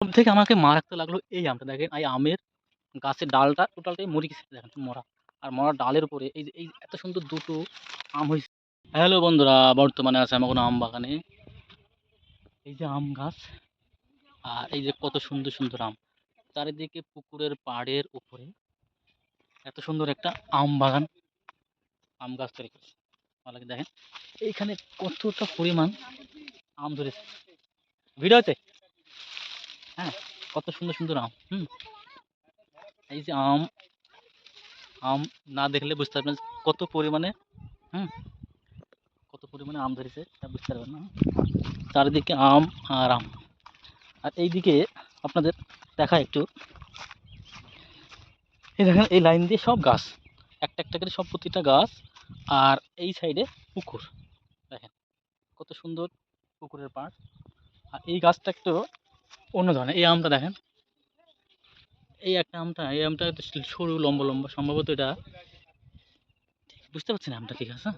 সব থেকে আমাকে মারাত্মক লাগল এই আমটা। দেখেন, এই আমের গাছের ডালটা টোটালটাই মরে গেছে। দেখেন মরা। আর মরা ডালের উপরে এই যে, এই এত সুন্দর দুটো আম হয়েছে হ্যালো বন্ধুরা, বর্তমানে আছে আমার কোনো আম বাগানে। এই যে আম গাছ আর এই যে কত সুন্দর সুন্দর আম। চারিদিকে পুকুরের পাড়ের উপরে এত সুন্দর একটা আম বাগান, আম গাছ তৈরি করেছে। ভালো দেখেন। এইখানে কতটা পরিমাণ আম ধরেছে। ভিডিও আছে হ্যাঁ কত সুন্দর সুন্দর আম, হুম। এই যে আম আম না দেখলে বুঝতে পারবেন কত পরিমাণে, হুম। কত পরিমাণে আম ধরেছে তা বুঝতে পারবেন না চারিদিকে আম আর আম। আর এইদিকে আপনাদের দেখা একটু। এই দেখেন, এই লাইন দিয়ে সব গাছ, একটা একটা করে সব প্রতিটা গাছ আর এই সাইডে পুকুর। দেখেন, কত সুন্দর পুকুরের পাড়। আর এই গাছটা একটু অন্য ধরনের। এই আমটা দেখেন। এই একটা আমটা, এই আমটা সরু, লম্বা লম্বা। সম্ভবত এটা বুঝতে পারছি না আমটা ঠিক আছে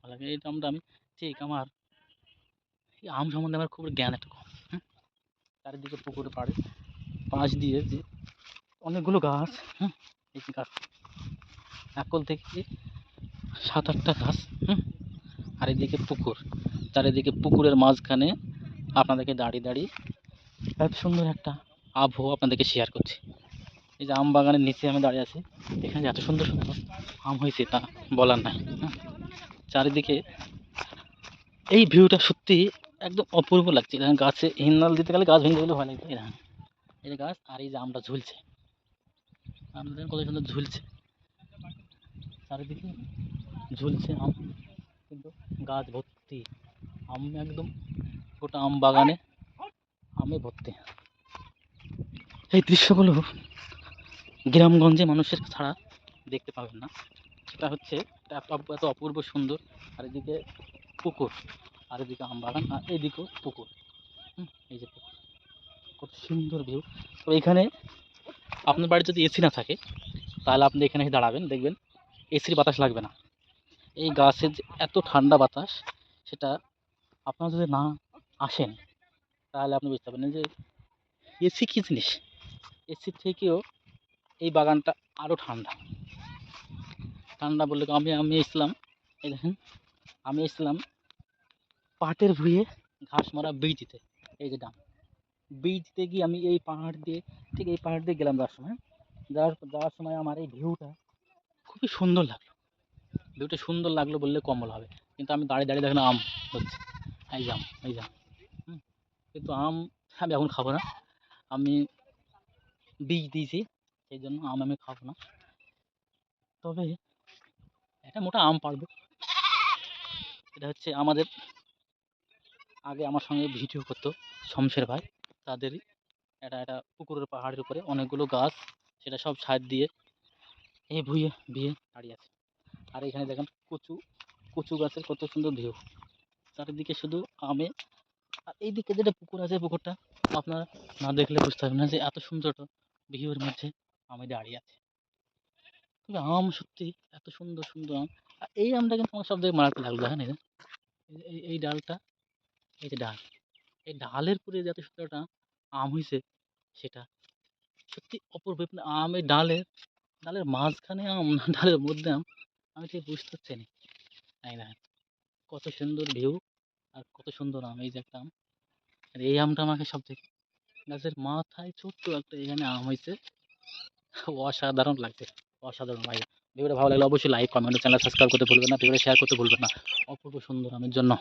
ভালো লাগে এই আমটা আমি ঠিক আমার এই আম সম্বন্ধে আমার খুব জ্ঞান একটা কম হুম চারিদিকে পুকুরে পাড়ে, পাশ দিয়ে যে অনেকগুলো গাছ হুম এই গাছ একল থেকে সাত আটটা গাছ হুম আর এদিকে পুকুর, চারিদিকে পুকুরের মাঝখানে আপনাদেরকে দাঁড়িয়ে দাঁড়িয়ে এত সুন্দর একটা আবহাওয়া আপনাদেরকে শেয়ার করছি। এই যে আম বাগানের নিচে আমি দাঁড়িয়ে আছি, এখানে এত সুন্দর সুন্দর আম হয়েছে তা বলার নাই হুম। চারিদিকে এই ভিউটা সত্যি একদম অপূর্ব লাগছে। এখানে গাছে হিন্দাল দিতে গেলে গাছ ভেঙে গেলে ভয় লাগছে এখানে। এই গাছ আর এই যে আমটা ঝুলছে। আমটা দেখেন কত সুন্দর ঝুলছে। চারিদিকে ঝুলছে আম, কিন্তু গাছ ভর্তি। আম একদম গোটা আম বাগানে আমে ভর্তি। এই দৃশ্যগুলো গ্রামগঞ্জে মানুষের ছাড়া দেখতে পাবেন না। সেটা হচ্ছে এত অপূর্ব সুন্দর। আর এদিকে পুকুর, আর এদিকে আম বাগান, আর এদিকেও পুকুর। এই যে পুকুর। কত সুন্দর ভিউ তো এখানে আপনার বাড়ি যদি এসি না থাকে, তাহলে আপনি এখানে এসে দাঁড়াবেন, দেখবেন এসির বাতাস লাগবে না। এই গাছের যে এত ঠান্ডা বাতাস, সেটা আপনারা যদি না আসেন তাহলে আপনি বুঝতে পারবেন যে এসি কী জিনিস? এসির থেকেও এই বাগানটা আরও ঠান্ডা। ঠান্ডা বললে আমি আমি এসলাম এই দেখেন, আমি এসলাম পাটের ভুঁয়ে ঘাস মারা বীজ দিতে এই যে ডাম। বীজ দিতে গিয়ে আমি এই পাহাড় দিয়ে, ঠিক এই পাহাড় দিয়ে গেলাম যাওয়ার সময়। যাওয়ার যাওয়ার সময় আমার এই ভিউটা খুবই সুন্দর লাগল। ভিউটা সুন্দর লাগল বললে কম হবে। কিন্তু আমি দাঁড়িয়ে দাঁড়িয়ে দেখেন আম হচ্ছে। এই জাম এই হুম কিন্তু আম আমি এখন খাব না। আমি বীজ দিয়েছি সেই জন্য আম আমি খাব না। তবে একটা মোটা আম পারব। এটা হচ্ছে আমাদের আগে আমার সঙ্গে ভিডিও করতো শমশের ভাই। তাদেরই এটা একটা পুকুরের পাহাড়ের উপরে অনেকগুলো গাছ, সেটা সব সার দিয়ে এই ভুঁয়ে বিয়ে দাঁড়িয়ে আছে। আর এখানে দেখেন কচু কচু গাছের কত সুন্দর ভিউ চারিদিকে শুধু আমে এইদিকে যেটা পুকুর আছে পুকুরটা, আপনারা না দেখলে বুঝতে পারবেন না যে এত সুন্দর একটা ভিউর মধ্যে আমি দাঁড়িয়ে আছি। তবে আম সত্যি এত সুন্দর সুন্দর আম। আর এই আমটা কিন্তু আমার সব থেকে মারাত্মক লাগল দেখেন এই এই, এই- এই ডালটা, এই যে ডাল, এই ডালের পরে যে এত সুন্দর একটা আম হয়েছে সেটা সত্যি অপূর্ব। আপনি আমের ডালের ডালের মাঝখানে আম না ডালের মধ্যে আম, আমি ঠিক বুঝতে পারছি না। কত সুন্দর ভিউ আর কত সুন্দর আম, এই যে একটা আম। আর এই আমটা আমাকে সব থেকে গাছের মাথায় ছোট্ট একটা এখানে আম হয়েছে অসাধারণ লাগছে, অসাধারণ ভাই। ভিডিওটা ভালো লাগলে অবশ্যই লাইক কমেন্ট চ্যানেল সাবস্ক্রাইব করতে ভুলবেন না, ভিডিওটা শেয়ার করতে ভুলবেন না। অপূর্ব সুন্দর আমের জন্য।